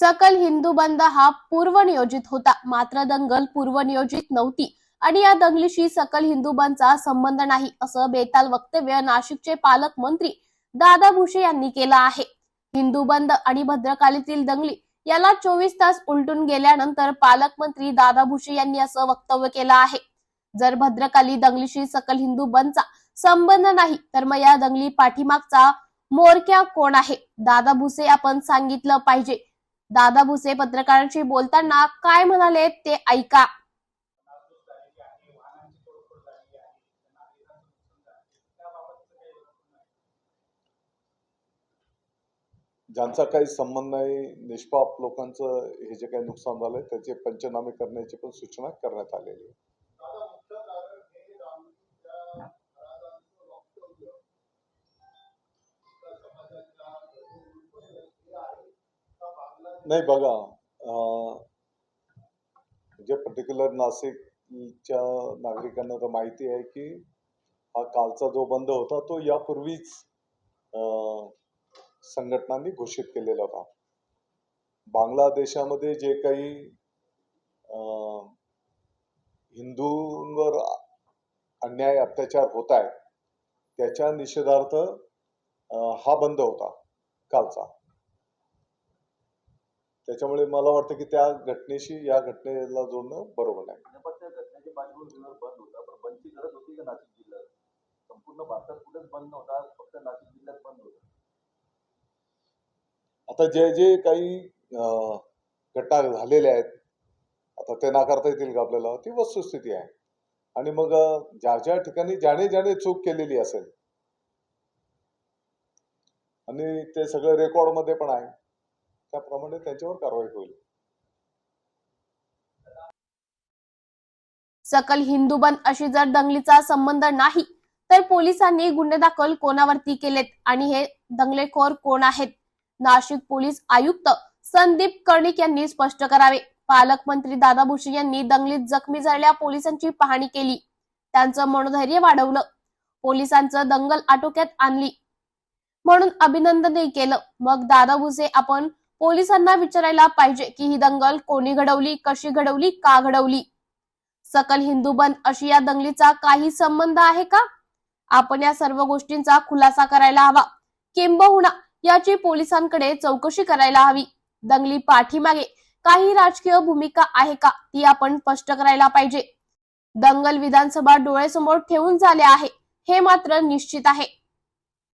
सकल हिंदू बंद हा पूर्वनियोजित होता. मात्र दंगल पूर्वनियोजित नव्हती आणि या दंगलीशी सकल हिंदू बंदचा संबंध नाही असं बेताल वक्तव्य नाशिकचे पालकमंत्री दादा भुसे यांनी केलं आहे. हिंदू बंद आणि भद्रकालीतील दंगली याला चोवीस तास उलटून गेल्यानंतर पालकमंत्री दादा भुसे यांनी असं वक्तव्य केलं आहे. जर भद्रकाली दंगलीशी सकल हिंदू बंदचा संबंध नाही तर मग या दंगली पाठीमागचा मोरक्या कोण आहे? दादा भुसे आपण सांगितलं पाहिजे. दादा भुसे पत्रकारांशी बोलताना काय म्हणाले ते ऐका. ज्यांचा काही संबंध नाही निष्पाप लोकांचं हे जे काही नुकसान झालंय त्याचे पंचनामे करण्याची पण सूचना करण्यात आलेली आहे. नाही बघा अं, पर्टिक्युलर नाशिकच्या नागरिकांना तर माहिती आहे की हा कालचा जो बंद होता तो यापूर्वीच अं, संघटनांनी घोषित केलेला होता. बांगलादेशामध्ये जे काही अं, हिंदूंवर अन्याय अत्याचार होत आहेत त्याच्या निषेधार्थ हा बंद होता कालचा. त्याच्यामुळे मला वाटतं की त्या घटनेशी या घटनेला जोडणं बरोबर नाही. आता जे जे काही अं, घटना झालेल्या आहेत आता ते नाकारता येतील का आपल्याला? ती वस्तुस्थिती आहे. आणि मग ज्या ज्या ठिकाणी ज्याने ज्याने चूक केलेली असेल आणि ते सगळं रेकॉर्डमध्ये पण आहे. त्याप्रमाणे त्यांच्यावर कारवाई होईल. सकल हिंदू बंद अशी जर दंगलीचा संबंध नाही तर पोलिसांनी गुन्हे दाखल कोणावरती केलेत? आणि हे दंगलेखोर कोण आहेत? नाशिक पोलीस आयुक्त संदीप कर्णिक यांनी स्पष्ट करावे. पालकमंत्री दादा भुसे यांनी दंगलीत जखमी झालेल्या पोलिसांची पाहणी केली. त्यांचं मनोधैर्य वाढवलं. पोलिसांचं दंगल आटोक्यात आणली. म्हणून अभिनंदनही केलं. मग दादा भुसे आपण पोलिसांना विचारायला पाहिजे की ही दंगल कोणी घडवली कशी घडवली का घडवली? सकल हिंदू बंद अशी या दंगलीचा काही संबंध आहे का? आपण या सर्व गोष्टींचा खुलासा करायला हवा. किंबहुना याची पोलिसांकडे चौकशी करायला हवी. दंगली पाठीमागे काही राजकीय भूमिका आहे का ती आपण स्पष्ट करायला पाहिजे. दंगल विधानसभा डोळ्यासमोर ठेवून झाले आहे हे मात्र निश्चित आहे.